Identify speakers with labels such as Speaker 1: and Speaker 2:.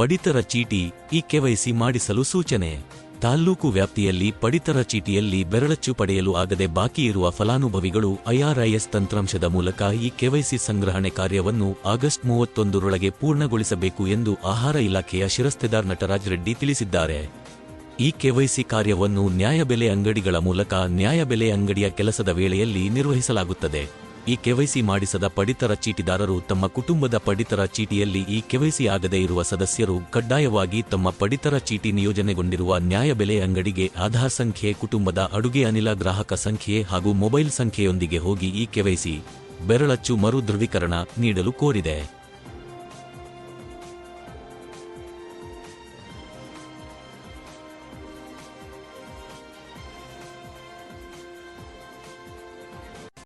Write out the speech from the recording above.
Speaker 1: ಪಡಿತರ ಚೀಟಿ ಈ ಕೆವೈಸಿ ಮಾಡಿಸಲು ಸೂಚನೆ. ತಾಲ್ಲೂಕು ವ್ಯಾಪ್ತಿಯಲ್ಲಿ ಪಡಿತರ ಚೀಟಿಯಲ್ಲಿ ಬೆರಳಚ್ಚು ಪಡೆಯಲು ಆಗದೆ ಬಾಕಿ ಇರುವ ಫಲಾನುಭವಿಗಳು ಐಆರ್ಐಎಸ್ ತಂತ್ರಾಂಶದ ಮೂಲಕ ಈ ಕೆವೈಸಿ ಸಂಗ್ರಹಣೆ ಕಾರ್ಯವನ್ನು ಆಗಸ್ಟ್ ಮೂವತ್ತೊಂದರೊಳಗೆ ಪೂರ್ಣಗೊಳಿಸಬೇಕು ಎಂದು ಆಹಾರ ಇಲಾಖೆಯ ಶಿರಸ್ತೆದಾರ್ ನಟರಾಜ್ ರೆಡ್ಡಿ ತಿಳಿಸಿದ್ದಾರೆ. ಈ ಕೆವೈಸಿ ಕಾರ್ಯವನ್ನು ನ್ಯಾಯಬೆಲೆ ಅಂಗಡಿಗಳ ಮೂಲಕ ನ್ಯಾಯಬೆಲೆ ಅಂಗಡಿಯ ಕೆಲಸದ ವೇಳೆಯಲ್ಲಿ ನಿರ್ವಹಿಸಲಾಗುತ್ತದೆ. ಈ ಕೆವೈಸಿ ಮಾಡಿಸದ ಪಡಿತರ ಚೀಟಿದಾರರು ತಮ್ಮ ಕುಟುಂಬದ ಪಡಿತರ ಚೀಟಿಯಲ್ಲಿ ಈ ಕೆವೈಸಿ ಆಗದೇ ಇರುವ ಸದಸ್ಯರು ಕಡ್ಡಾಯವಾಗಿ ತಮ್ಮ ಪಡಿತರ ಚೀಟಿ ನಿಯೋಜನೆಗೊಂಡಿರುವ ನ್ಯಾಯಬೆಲೆ ಅಂಗಡಿಗೆ ಆಧಾರ್ ಸಂಖ್ಯೆ, ಕುಟುಂಬದ ಅಡುಗೆ ಅನಿಲ ಗ್ರಾಹಕ ಸಂಖ್ಯೆ ಹಾಗೂ ಮೊಬೈಲ್ ಸಂಖ್ಯೆಯೊಂದಿಗೆ ಹೋಗಿ ಈ ಕೆವೈಸಿ ಬೆರಳಚ್ಚು ಮರು ನೀಡಲು ಕೋರಿದೆ.